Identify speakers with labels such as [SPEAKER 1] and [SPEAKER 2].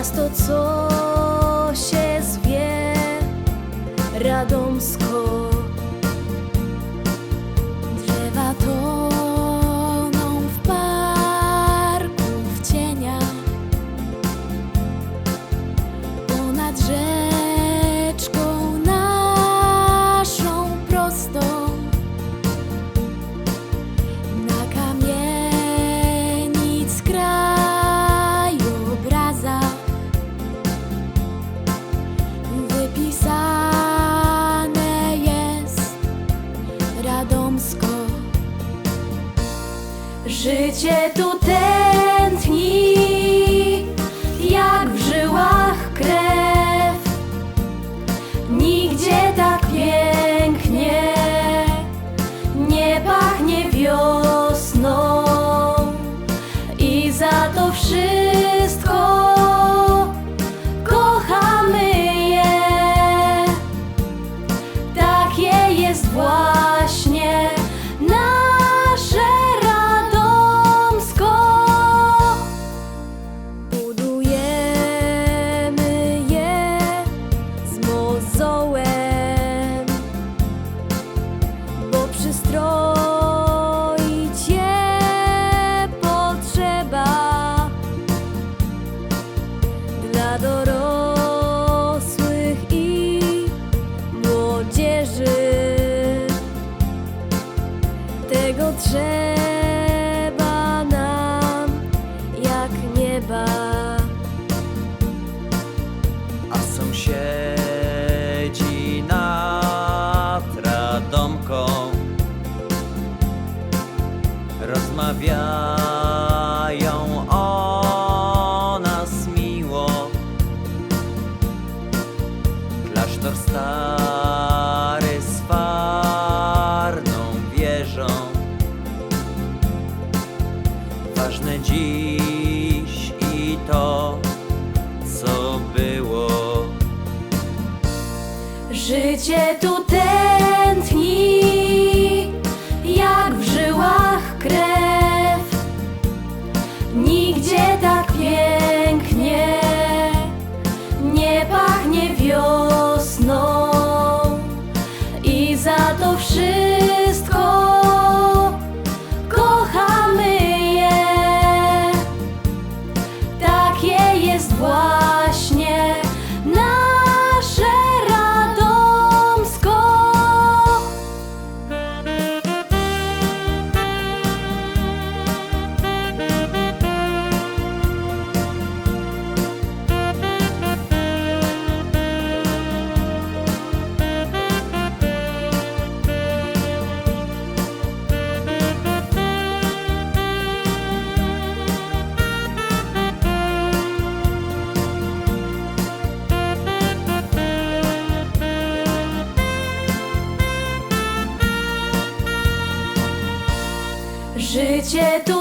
[SPEAKER 1] miasto, co się zwie Radomsko. Życie tutaj. przystroi cię potrzeba dla dorosłych i młodzieży tego trzeba.
[SPEAKER 2] ważne dziś i to, co było.
[SPEAKER 1] Życie tutaj. voir. Gece